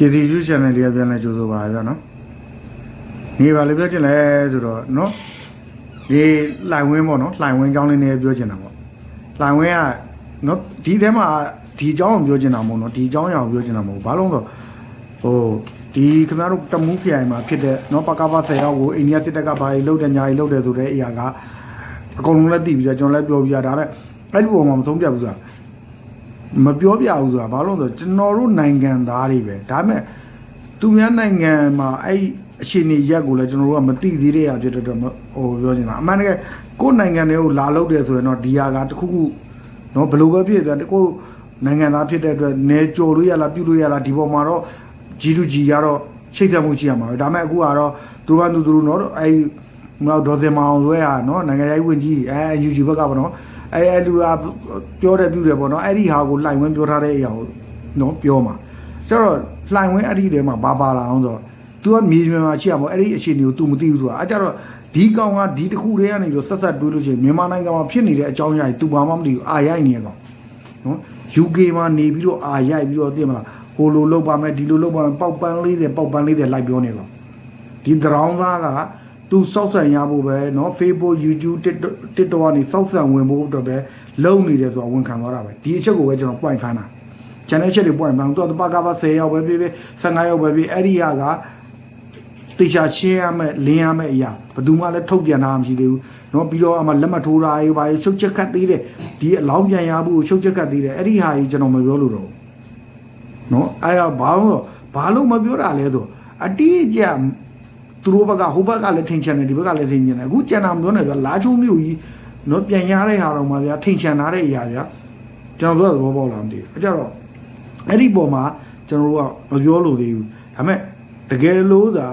KCU channel လေးကပြန်လဲကြိုးဆိုပါရစေနော်နေပါလေပြောချင်လဲဆိုတော့နော်ဒီလှိုင်ဝင်းပေါ့နော်လှိုင်ဝင်းကြောင်းလေးနဲ့ပြောချင်တာပေါ့လှိုင်ဝင်းကနော်ဒီထဲမှာဒီအကြောင်းကိုပြောချင်တာမဟုတ်နော်ဒီအကြောင်းအရာကိုပြောချင်တာမဟုတ်ဘာလို့လဲဆိုတော့ဟိုဒီခင်ဗျားတို့တမူးခရိုင်မှာဖြစ်တဲ့နော်ပကပ10ရောက်ကိုအိန္ဒိယစစ်တပ်ကဘာကြီးလုပ်တယ်ညာကြီးလုပ်တယ်ဆိုတဲ့အရာကအကုန်လုံးလည်းသိပြီးတော့ကျွန်တော်လည်းပြောပြရဒါပေမဲ့အဲ့ဒီပုံမှာမဆုံးပြဘူးဆိုတာ မပြောပြဘူးဆိုတာဘာလို့လဲဆိုတော့ကျွန်တော်တို့နိုင်ငံသားတွေပဲဒါပေမဲ့သူများနိုင်ငံမှာအဲ့အခြေအနေရက်ကိုလည်းကျွန်တော်တို့ကမသိသေးတဲ့ရဖြစ်တဲ့အတွက်မဟိုပြောနေတာအမှန်တကယ်ကိုယ့်နိုင်ငံတွေကိုလာလို့တယ်ဆိုရင်တော့ဒီဟာကတစ်ခုခုနော်ဘယ်လိုပဲဖြစ်ပြန်ကိုယ့်နိုင်ငံသားဖြစ်တဲ့အတွက်နေကြော်လို့ရလားပြုလို့ရလားဒီပေါ်မှာတော့ G2G ကတော့ချိတ်သက်မှုရှိရမှာပဲဒါပေမဲ့အခုကတော့သူတို့ကသူတို့နော်အဲ့မဟုတ်ဒေါ်စင်မအောင်ဆွဲဟာနော်နိုင်ငံရေးဝန်ကြီးအဲ UG ဘက်ကပေါ့နော် အဲအဲလူကပြောတယ်ပြုတယ်ပေါ့နော်အဲ့ဒီဟာကိုလှိုင်ဝင်းပြောထားတဲ့အရာကိုနော်ပြောမှာကျတော့လှိုင်ဝင်းအဲ့ဒီထဲမှာဘာပါလာအောင်ဆိုတော့ तू ကမြေပြင်မှာရှိရမှာအဲ့ဒီအခြေအနေကို तू မသိဘူးဆိုတာအဲကျတော့ဒီကောင်ကဒီတစ်ခုတည်းကနေပြီးဆက်ဆက်တွေးလို့ရှိရင်မြန်မာနိုင်ငံမှာဖြစ်နေတဲ့အကြောင်းအရာကြီး तू ဘာမှမသိဘူးအာရိုက်နေရကောင်နော် UK မှာနေပြီးတော့အာရိုက်ပြီးတော့သိမလားဟိုလိုလောက်ပါမယ်ဒီလိုလောက်ပါမယ်ပေါက်ပန်း40ပေါက်ပန်း40လိုက်ပြောနေကောင် ဒီဒရောင်းသားက သူစောက်ဆန်ရဖို့ပဲเนาะ Facebook YouTube TikTok TikTok ကနေစောက်ဆန်ဝင်ဖို့အတွက်ပဲလုံနေတယ်ဆိုတာဝန်ခံသွားတာပဲဒီအချက်ကိုပဲကျွန်တော် point ဖမ်းတာ channel ချက်တွေ point ဖမ်းတော့တပကပါ10ရောက်ပဲဖြစ်ဖြစ်15ရောက်ပဲဖြစ်အဲ့ဒီဟာကတေချာရှင်းရမယ်လင်းရမယ်အရာဘယ်သူမှလည်းထုတ်ပြန်တာမရှိသေးဘူးเนาะပြီးတော့အမှလက်မထိုးတာရေးပါရေးချုပ်ချက်ခတ်သေးတယ်ဒီအလောင်းပြန်ရဖို့ချုပ်ချက်ခတ်သေးတယ်အဲ့ဒီဟာကြီးကျွန်တော်မပြောလို့တော့ဘူး နော်အဲ့တော့ဘာလို့ဘာလို့မပြောတာလဲဆိုအတိအကျ သူတို့ဘက်ကဟိုဘက်ကလည်းထိန်ချန်တယ်ဒီဘက်ကလည်းထိန်ချန်တယ်အခုကျန်တာမပြောနဲ့ဗျာလာချိုးမျိုးကြီးနော်ပြန်ရတဲ့ဟာတော့မှဗျာထိန်ချန်ထားတဲ့အရာဗျာကျွန်တော်တို့ကသဘောပေါက်လားမသိဘူးအဲ့ကြတော့အဲ့ဒီပုံမှာကျွန်တော်တို့ကမပြောလို့သေးဘူးဒါပေမဲ့တကယ်လို့သာ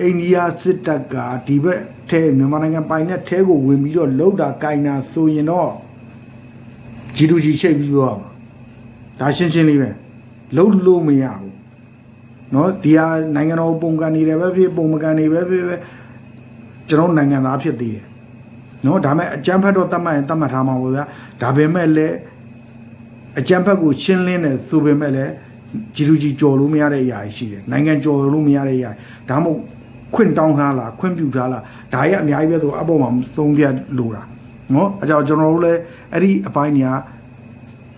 အိန္ဒိယစစ်တပ်ကဒီဘက်ထဲမြန်မာနိုင်ငံပိုင်တဲ့ထဲကိုဝင်ပြီးတော့လှုပ်တာကင်တာဆိုရင်တော့ဂျီတူဂျီချိတ်ပြီးပြောရမှာဒါရှင်းရှင်းလေးပဲလုံးလို့မရဘူး နော်ဒီဟာနိုင်ငံတော်ပုံကန်နေတယ်ပဲဖြစ်ပုံမကန်နေပဲဖြစ်ပဲကျွန်တော်နိုင်ငံသားဖြစ်သေးတယ်နော်ဒါမဲ့အကြမ်းဖက်တော့တတ်မှတ်ရင်တတ်မှတ်ထားမှာပေါ့ဗျာဒါပေမဲ့လည်းအကြမ်းဖက်ကိုရှင်းလင်းတယ်ဆိုပေမဲ့လည်းဂျီလူကြီးကြော်လို့မရတဲ့အရာရှိတယ်နိုင်ငံကြော်လို့မရတဲ့အရာဒါမှမဟုတ်ခွင့်တောင်းထားလားခွင့်ပြုထားလားဒါရဲ့အများကြီးပဲဆိုအပေါ်မှာသုံးပြလိုတာနော်အဲကြောင့်ကျွန်တော်တို့လည်းအဲ့ဒီအပိုင်းညာ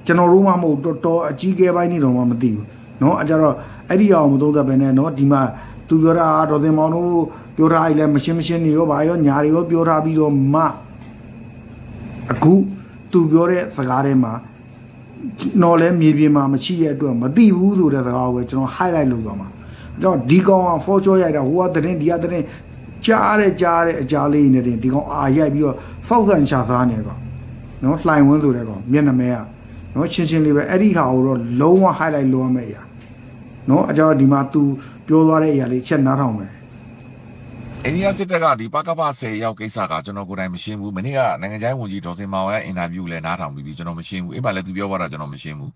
ကျွန်တော်တို့မှမဟုတ်တော်တော်အကြီးအကဲပိုင်းနေတော့မှမသိဘူးနော်အဲကြတော့ အဲ့ဒီအောင်မသုံးသပ်ပဲနဲ့เนาะဒီမှာသူပြောတာဒေါ်စင်မောင်တို့ပြောထားလိုက်လဲမရှင်းမရှင်းနေရောဗာရောညာတွေရောပြောထားပြီးတော့မှအခုသူပြောတဲ့စကားထဲမှာတော့လဲမြေပြင်မှာမရှိတဲ့အတွက်မသိဘူးဆိုတဲ့စကားကိုပဲကျွန်တော် highlight လုပ်သွားမှာအဲ့တော့ဒီကောင်က for sure ရိုက်တာဟိုကတဲ့ဒီကတဲ့ကြားတဲ့ကြားတဲ့အကြားလေးနေတယ်ဒီကောင်အာရိုက်ပြီးတော့စောက်ဆန်ချစားနေကောင်နော်လှိုင်ဝင်းဆိုတဲ့ကောင်မျက်နှာမဲက နော်ရှင်းရှင်းလေးပဲအဲ့ဒီဟာကိုတော့လုံးဝ highlight လုပ်ရမယ့်အရာ နော်အကြောင်းဒီမှာ तू ပြောသွားတဲ့အရာလေးချက်နားထောင်မယ်အိန္ဒိယစစ်တပ်ကဒီပကပ10ရောက်ကိစ္စကကျွန်တော်ကိုယ်တိုင်မရှင်းဘူးမနေ့ကနိုင်ငံခြားရေးဝန်ကြီးဒေါ်စင်မောင်ရဲ့အင်တာဗျူးလည်းနားထောင်ပြီးပြီကျွန်တော်မရှင်းဘူးအဲ့မှာလည်းသူပြောသွားတာကျွန်တော်မရှင်းဘူး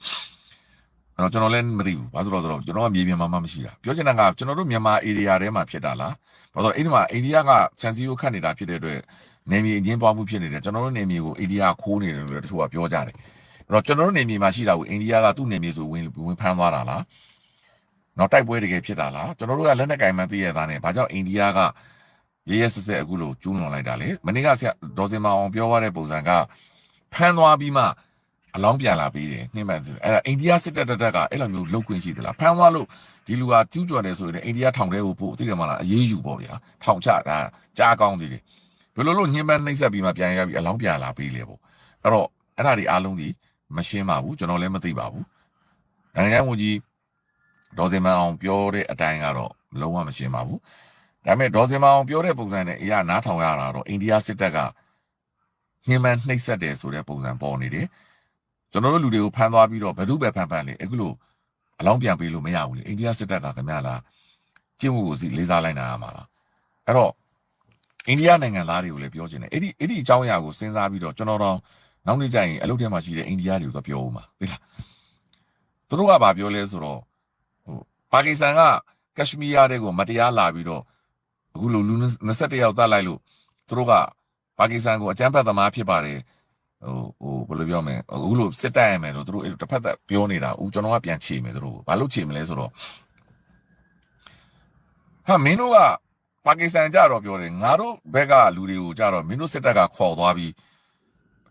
အဲ့တော့ကျွန်တော်လည်းမသိဘူးဘာလို့လဲဆိုတော့ကျွန်တော်ကမြေပြင်မှာမှမရှိတာပြောချင်တာကကျွန်တော်တို့မြန်မာ area ထဲမှာဖြစ်တာလားဘာလို့အဲ့ဒီမှာအိန္ဒိယကဆန်စီကိုခတ်နေတာဖြစ်တဲ့အတွက်နေမြေအချင်းပွားမှုဖြစ်နေတယ်ကျွန်တော်တို့နေမြေကိုအိန္ဒိယခိုးနေတယ်လို့လည်းတချို့ကပြောကြတယ်အဲ့တော့ကျွန်တော်တို့နေမြေမှာရှိတာကိုအိန္ဒိယကသူ့နေမြေဆိုဝင်ဝင်ဖမ်းသွားတာလား နော်တိုက်ပွဲတကယ်ဖြစ်တာလားကျွန်တော်တို့ကလက်နက်ကင်မှန်းသိရတာနဲ့ဘာကြောင့်အိန္ဒိယကရဲရဲဆက်ဆက်အခုလိုကျူးလွန်လိုက်တာလေမနေ့ကဆရာဒေါ်စင်မအောင်ပြောရတဲ့ပုံစံကဖမ်းသွားပြီးမှအလောင်းပြန်လာပြီးတယ်နှိမ့်မှန်တယ်အဲ့ဒါအိန္ဒိယစစ်တပ်တပ်ကအဲ့လိုမျိုးလုပ်ခွင့်ရှိသလားဖမ်းသွားလို့ဒီလူကကျူးကျော်တယ်ဆိုရင်အိန္ဒိယထောင်ထဲကိုပို့သိတယ်မလားအရေးယူပေါ့ဗျာထောင်ချတာကြားကောင်းသေးတယ်ဘယ်လိုလို့ညှဉ်းပန်းနှိပ်စက်ပြီးမှပြန်ရပြီးအလောင်းပြန်လာပြီးလေပေါ့အဲ့တော့အဲ့ဒါဒီအားလုံးဒီမရှင်းပါဘူးကျွန်တော်လည်းမသိပါဘူးနိုင်ငံဝန်ကြီး ဒေါ်စင်မအောင်ပြောတဲ့အတိုင်းကတော့လုံးဝမရှင်းပါဘူးဒါပေမဲ့ဒေါ်စင်မအောင်ပြောတဲ့ပုံစံနဲ့အရာနားထောင်ရတာတော့အိန္ဒိယစစ်တပ်ကညှဉ်းပန်းနှိပ်စက်တယ်ဆိုတဲ့ပုံစံပေါ်နေတယ်ကျွန်တော်တို့လူတွေကိုဖမ်းသွားပြီးတော့ဘယ်သူပဲဖမ်းဖမ်းလေအခုလိုအလောင်းပြန်ပေးလို့မရဘူးလေအိန္ဒိယစစ်တပ်ကခင်ဗျာလားကျင့်မှုကိုစီလေးစားလိုက်နိုင်ရမှာလားအဲ့တော့အိန္ဒိယနိုင်ငံသားတွေကိုလည်းပြောချင်တယ်အဲ့ဒီအဲ့ဒီအကြောင်းအရာကိုစဉ်းစားပြီးတော့ကျွန်တော်တော့နောက်နေ့ကျရင်အလုပ်ထဲမှာရှိတဲ့အိန္ဒိယတွေကိုတော့ပြောဦးမှာသိလားသူတို့ကဘာပြောလဲဆိုတော့ဟို ပါကစ္စတန်ကကက်ရှမီးယားတွေကိုမတရားလာပြီးတော့အခုလိုလူ21ယောက်တတ်လိုက်လို့သူတို့ကပါကစ္စတန်ကိုအကြမ်းဖက်သမားဖြစ်ပါတယ်ဟိုဟိုဘယ်လိုပြောမလဲအခုလိုစစ်တပ်ရမယ်လို့သူတို့အဲ့တစ်ဖက်သက်ပြောနေတာဦးကျွန်တော်ကပြန်ချေမယ်သူတို့ဘာလို့ချေမလဲဆိုတော့ဟာမင်းတို့ကပါကစ္စတန်ကြတော့ပြောတယ်ငါတို့ဘက်ကလူတွေကိုကြတော့မင်းတို့စစ်တပ်ကခေါ်သွားပြီး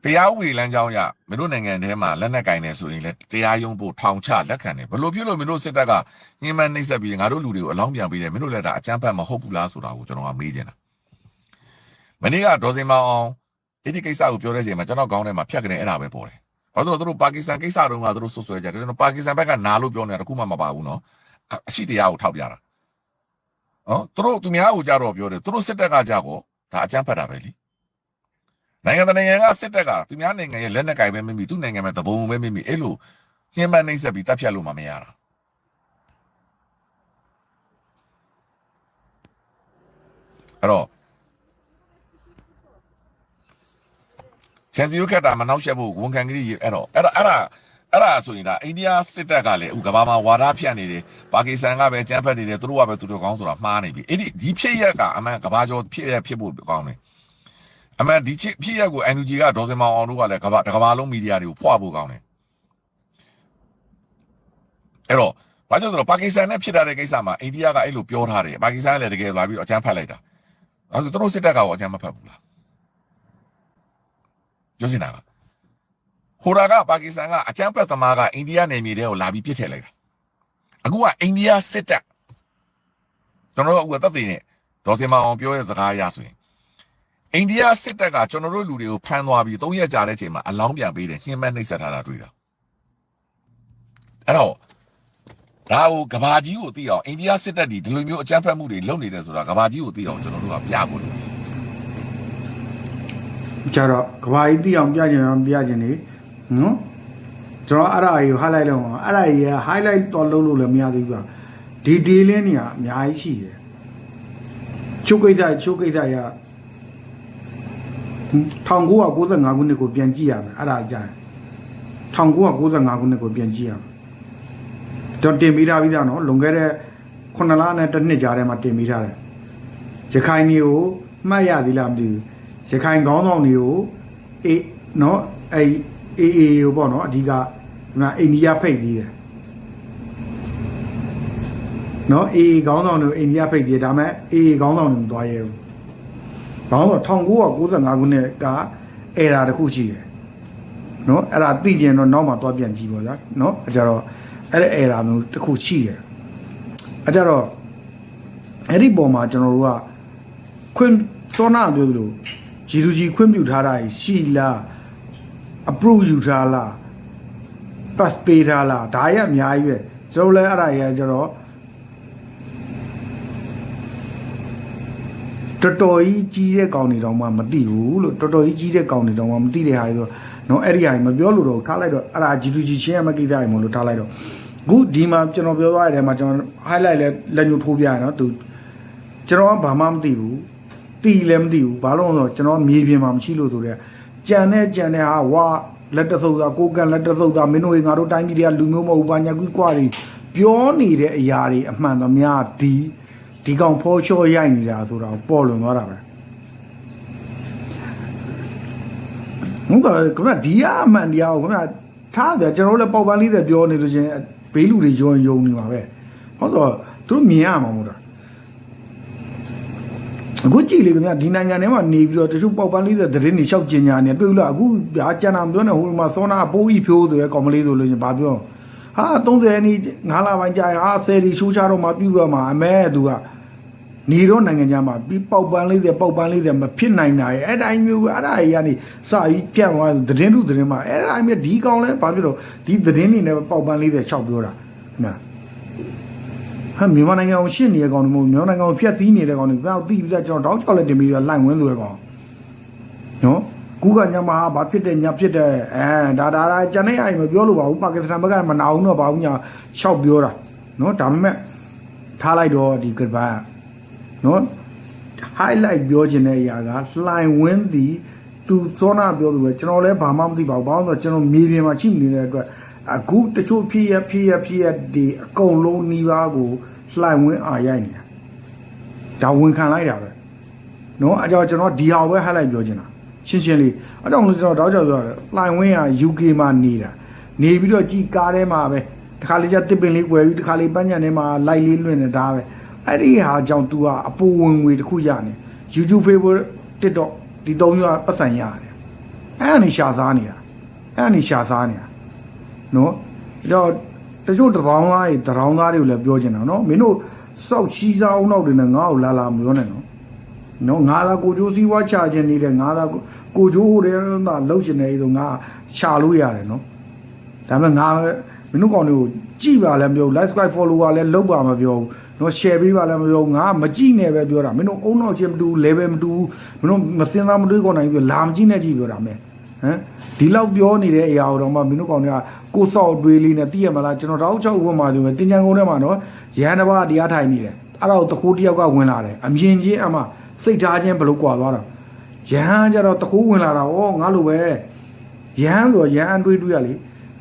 တရားဥပဒေလမ်းကြောင်းရမင်းတို့နိုင်ငံထဲမှာလက်နက်ကင်နေဆိုရင်လည်းတရားရုံးဖို့ထောင်ချလက်ခံတယ်ဘလို့ဖြစ်လို့မင်းတို့စစ်တပ်ကညှဉ်းပန်းနှိပ်စက်ပြီးငါတို့လူတွေကိုအလောင်းပြန်ပေးတယ်မင်းတို့လည်းဒါအကြမ်းဖက်မဟုတ်ဘူးလားဆိုတာကိုကျွန်တော်ကမေးချင်တာမနေ့ကဒေါ်စင်မောင်အောင်အဲ့ဒီကိစ္စကိုပြောတဲ့ချိန်မှာကျွန်တော်ကောင်းထဲမှာဖြတ်ကနေအဲ့ဒါပဲပေါ်တယ်ဘာလို့လဲသူတို့ပါကစ္စတန်ကိစ္စတုန်းကသူတို့ဆွဆွဲကြတယ်ကျွန်တော်ပါကစ္စတန်ဘက်ကနာလို့ပြောနေတာတခုမှမပါဘူးနော်အရှိတရားကိုထောက်ပြတာနော်သူတို့သူများကိုကြတော့ပြောတယ်သူတို့စစ်တပ်ကကြတော့ဒါအကြမ်းဖက်တာပဲလी နိုင်ငံတကာနိုင်ငံကစစ်တပ်ကသူများနိုင်ငံရဲ့လက်နက်ကင်ပဲမိမိသူ့နိုင်ငံမှာတဘုံပဲမိမိအဲ့လိုညှဉ်းပန်းနှိပ်စက်ပြီးတပ်ဖြတ်လို့မှမရတာအဲ့တော့ဆန်စီယိုခက်တာမနောက်ရှက်ဖို့ဝန်ခံကလေးအဲ့တော့အဲ့ဒါအဲ့ဒါအဲ့ဒါဆိုရင်ဒါအိန္ဒိယစစ်တပ်ကလည်းအခုကမ္ဘာမှာဝါဒဖြန့်နေတယ်ပါကစ္စတန်ကပဲကြမ်းဖက်နေတယ်သူတို့ကပဲသူတို့ကောင်းဆိုတာမှားနေပြီအဲ့ဒီဒီဖြစ်ရက်ကအမှန်ကမ္ဘာကျော်ဖြစ်ရက်ဖြစ်ဖို့ကောင်းတယ် အမှန်ဒီဖြစ်ရက်ကို NUG ကဒေါ်စင်မောင်အောင်တို့ကလည်းကမ္ဘာတစ်ကမ္ဘာလုံးမီဒီယာတွေကိုဖွဖို့ကောင်းတယ်အဲ့တော့ဘာကြောင့်လဲဆိုတော့ပါကစ္စတန်နဲ့ဖြစ်တာတဲ့ကိစ္စမှာအိန္ဒိယကအဲ့လိုပြောထားတယ်ပါကစ္စတန်ကလည်းတကယ်လာပြီးတော့အကြမ်းဖက်လိုက်တာအဲ့ဒါဆိုသူတို့စစ်တပ်ကရောအကြမ်းမဖက်ဘူးလားပြောစင်တာကဟိုရာကပါကစ္စတန်ကအကြမ်းဖက်သမားကအိန္ဒိယနယ်မြေတွေကိုလာပြီးပြစ်ထည့်လိုက်တာအခုကအိန္ဒိယစစ်တပ်ကျွန်တော်တို့အခုသက်သေနဲ့ဒေါ်စင်မအောင်ပြောရဲ့စကားအရဆိုရင် အိန္ဒိယစစ်တပ်ကကျွန်တော်တို့လူတွေကိုဖမ်းသွားပြီး၃ရက်ကြာတဲ့ချိန်မှာအလောင်းပြန်ပေးတယ်ညှဉ်းပန်းနှိပ်စက်ထားတာတွေ့တာအဲ့တော့ဒါကိုကဘာကြီးကိုသိအောင်အိန္ဒိယစစ်တပ်ဒီဒီလိုမျိုးအကြမ်းဖက်မှုတွေလုပ်နေတယ်ဆိုတာကဘာကြီးကိုသိအောင်ကျွန်တော်တို့ကပြဖို့လိုတယ်ကြတော့ကဘာကြီးတိအောင်ပြကြင်အောင်ပြကြင်နေနော်ကျွန်တော်အဲ့ဒါကြီးကို highlight လုပ်အောင်အဲ့ဒါကြီးက highlight တော့လုပ်လို့လည်းမရသေးဘူးကဒီဒီလင်းနေရအများကြီးရှိတယ်ချုပ်ကိစ္စချုပ်ကိစ္စရ 1995ခုနှစ်ကိုပြန်ကြည့်ရမယ်အဲ့ဒါကြာ1995ခုနှစ်ကိုပြန်ကြည့်ရမယ်ကျွန်တော်တင်ပေးထားပြီးသားနော်လွန်ခဲ့တဲ့9လနဲ့တစ်နှစ်ကြာထဲမှာတင်ပေးထားတယ်ရခိုင်မျိုးကိုမှတ်ရသေးလားမသိဘူးရခိုင်ခေါင်းဆောင်တွေကိုအေးနော်အဲအေးအေးကိုပေါ့နော်အဓိကဒီမှာအိန္ဒိယဖိတ်သေးတယ်နော်အေးခေါင်းဆောင်တွေကိုအိန္ဒိယဖိတ်သေးတယ်ဒါပေမဲ့အေးခေါင်းဆောင်တွေမသွားရဲဘူး ခေါင်းဆောင်1995ခုနှစ်ကအဲ့ဒါတစ်ခုရှိတယ်နော်အဲ့ဒါသိကျင်တော့နောက်မှသွားပြန်ကြည့်ပါဗျာနော်အဲကြတော့အဲ့ဒါအဲ့ဒါမျိုးတစ်ခုရှိတယ်အဲကြတော့အဲ့ဒီပုံမှာကျွန်တော်တို့ကခွင့်သောနာပြောသလိုဂျီလူကြီးခွင့်ပြုထားတာရှိလား approve ယူထားလား pass ပေးထားလားဒါရအများကြီးပဲကျွန်တော်လည်းအဲ့ဒါရကျတော့ တော်တော်ကြီးကြီးတဲ့ကောင်တွေတောင်မှမသိဘူးလို့တော်တော်ကြီးကြီးတဲ့ကောင်တွေတောင်မှမသိတဲ့ဟာတွေဆိုနော်အဲ့ဒီဟာကြီးမပြောလို့တော့ထားလိုက်တော့အဲ့ဒါ G2G ချင်းရမကိစ္စရမလို့ထားလိုက်တော့အခုဒီမှာကျွန်တော်ပြောသွားရတဲ့မှာကျွန်တော် highlight လဲလက်ညှိုးထိုးပြရနော်သူကျွန်တော်ကဘာမှမသိဘူးတီလည်းမသိဘူးဘာလို့လဲဆိုတော့ကျွန်တော်မြေပြင်မှာမရှိလို့ဆိုတော့ကြံတဲ့ကြံတဲ့ဟာဝါလက်တဆုပ်သာကိုကန်လက်တဆုပ်သာမင်းတို့ငါတို့တိုင်းပြည်တွေကလူမျိုးမဟုတ်ဘာညာကွီးကွာတွေပြောနေတဲ့အရာတွေအမှန်သမျှဒီ ဒီကောင်ဖောချောရိုက်နေတာဆိုတော့ပေါ်လွန်သွားတာပဲဟုတ်ကဲ့ခင်ဗျဒီကအမှန်တရားကိုခင်ဗျထားပြကျွန်တော်တို့လည်းပေါက်ပန်းလေးတွေပြောနေလို့ချင်းဘေးလူတွေယုံယုံနေပါပဲဟုတ်တော့သူတို့မြင်ရမှာမို့လားအခုကြည့်လေခင်ဗျဒီနိုင်ငံထဲမှာနေပြီးတော့တချို့ပေါက်ပန်းလေးတွေသတင်းတွေရှောက်ကျင်ညာနေတွေ့လို့အခုဗျာကျန်တာမပြောနဲ့ဟိုမှာသောနာပိုးဤဖြိုးဆိုရဲကောင်မလေးဆိုလို့ချင်းဘာပြော ဟာ30နှစ်9လပိုင်းကြာရင်ဟာ10ဒီရှိုးချတော့မှပြုတော့မှအမဲသူကနေတော့နိုင်ငံခြားမှာပြီးပေါက်ပန်းလေးတွေပေါက်ပန်းလေးတွေမဖြစ်နိုင်တာရဲ့အဲ့တိုင်းမျိုးအဲ့ဒါကြီးကနေစာကြီးပြန့်သွားသတင်းသူသတင်းမှာအဲ့တိုင်းမျိုးဒီကောင်လဲဘာဖြစ်တော့ဒီသတင်းတွေနဲ့ပေါက်ပန်းလေးတွေချောက်ပြောတာခင်ဗျာဟာမြန်မာနိုင်ငံကိုရှင်းနေတဲ့ကောင်တွေမဟုတ်မြန်မာနိုင်ငံကိုဖျက်ဆီးနေတဲ့ကောင်တွေဘယ်တော့ပြီးပြီးသားကျွန်တော်တောက်ချောက်လက်တင်ပြီးတော့လိုက်ဝင်းဆိုရကောင်နော် ကူကညမဟာဘာဖြစ်တယ်ညဖြစ်တယ်အဲဒါဒါဒါကျန်တဲ့အိမ်မပြောလို့ပါဘူးပါကစ္စတန်ဘက်ကမနာအောင်တော့ပါဘူးညာရှောက်ပြောတာနော်ဒါပေမဲ့ထားလိုက်တော့ဒီကဘာနော် highlight ပြောခြင်းတဲ့အရာကလှိုင်ဝင်းသည်သူသောနာပြောလို့ပဲကျွန်တော်လည်းဘာမှမသိပါဘူးဘာလို့လဲဆိုတော့ကျွန်တော်မြေပြင်မှာရှိနေတဲ့အတွက်အခုတချို့ဖြစ်ရဖြစ်ရဖြစ်ရဒီအကုန်လုံးနှီးပါးကိုလှိုင်ဝင်းအာရိုက်နေတာဒါဝင်ခံလိုက်တာပဲနော်အကြောင်းကျွန်တော်ဒီဟာပဲ highlight ပြောချင်တာ ရှင်းရှင်းလေးအကြောင်းလို့ကျွန်တော်တောက်ကြောက်ပြောတယ်လှိုင်ဝင်းက UK မှာနေတာနေပြီးတော့ကြည်ကားထဲမှာပဲတခါလေကျတစ်ပင်လေးကွယ်ပြီးတခါလေပန်းညံထဲမှာလိုက်လေးလွင့်နေတာပဲအဲ့ဒီဟာကြောင့် तू ကအပူဝင်ငွေတစ်ခုရနေ YouTube Facebook TikTok ဒီသုံးမျိုးကပတ်စံရတယ်အဲ့အနေရှာစားနေတာအဲ့အနေရှာစားနေတာနော်အဲ့တော့တချို့တရောင်းသားတွေတရောင်းသားတွေကိုလည်းပြောချင်တာနော်မင်းတို့စောက်ချီးစားအောင်တော့တွေနဲ့ငါ့ကိုလာလာမပြောနဲ့နော်နော်ငါသာကိုကျိုးစည်းဝါချခြင်းနေတဲ့ငါသာကို ကိုကျိုးဟိုတယ်သာလှုပ်ရှင်နေဆိုငါရှာလို့ရတယ်နော်ဒါပေမဲ့ငါမင်းတို့ကောင်တွေကိုကြည်ပါလည်းမပြောဘူး like subscribe follow ပါလည်းလုပ်ပါမပြောဘူးနော် share ပေးပါလားမပြောငါမကြည့်နဲ့ပဲပြောတာမင်းတို့အုံနောက်ချင်းမတူ level မတူမင်းတို့မစင်စားမတွေးခေါ်နိုင်ဘူးလာမကြည့်နဲ့ကြည့်ပြောတာမယ်ဟမ်ဒီလောက်ပြောနေတဲ့အရာတော့မှမင်းတို့ကောင်တွေကကိုစောက်တွေးလေးနဲ့သိရမလားကျွန်တော်တောက်ချောက်ဥပမာဆိုရင်တင်ကြံကုန်းထဲမှာနော်ရဟန်တစ်ပါးတရားထိုင်နေတယ်အဲ့ဒါကိုတကူတယောက်ကဝင်လာတယ်အမြင်ချင်းအမှစိတ်ထားချင်းဘလို့ကွာသွားတာ ရဟန်းကျတော့တကူဝင်လာတာဩငါလိုပဲရဟန်းဆိုရဟန်းတွေးတွေးရလေ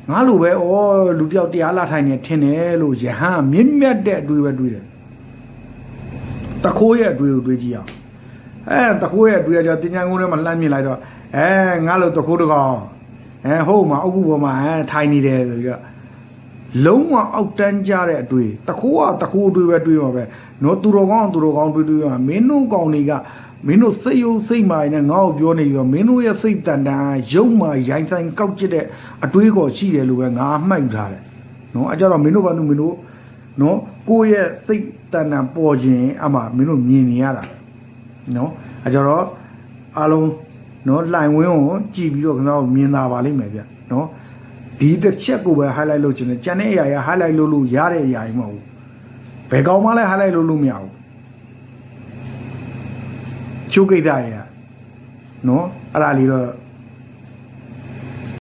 ငါလိုပဲဩလူတယောက်တရားလာထိုင်နေထင်တယ်လို့ယဟန်မြင့်မြတ်တဲ့အတွေ့ပဲတွေ့တယ်တခိုးရဲ့အတွေ့ကိုတွေ့ကြည့်အောင်အဲတခိုးရဲ့အတွေ့ကကြောတင်ညာကုန်းထဲမှာလှမ်းမြင်လိုက်တော့အဲငါလိုတခိုးတကောင်အဲဟုတ်မှာအုတ်ကူပေါ်မှာအဲထိုင်နေတယ်ဆိုပြီးတော့လုံးဝအောက်တန်းကြတဲ့အတွေ့တခိုးကတခိုးအတွေ့ပဲတွေ့မှာပဲနော်သူတော်ကောင်းကသူတော်ကောင်းတွေ့တွေ့မှာမင်းတို့ကောင်တွေက မင်းတို့စိတ်ယုံစိတ်မာနေငါ့ကိုပြောနေပြီးတော့မင်းတို့ရဲ့စိတ်တန်တန်ရုပ်မာရိုင်းဆိုင်ကောက်ကျစ်တဲ့အတွေးကောရှိတယ်လို့ပဲငါမှတ်ယူထားတယ်နော်အကြတော့မင်းတို့ဘာလို့မင်းတို့နော်ကိုယ့်ရဲ့စိတ်တန်တန်ပေါ်ခြင်းအမှမင်းတို့မြင်နေရတာနော်အကြတော့အားလုံးနော်လှိုင်ဝင်းကိုကြည်ပြီးတော့ခင်ဗျားတို့မြင်သာပါလိမ့်မယ်ဗျနော်ဒီတစ်ချက်ကိုပဲ highlight လုပ်ချင်တယ်ကြံတဲ့အရာရ highlight လုပ်လို့ရတဲ့အရာကြီးမဟုတ်ဘူးဘယ်ကောင်မှလည်း highlight လုပ်လို့မရဘူး ချိုးကိစ္စရယ်နော်အဲ့ဒါလေးတော့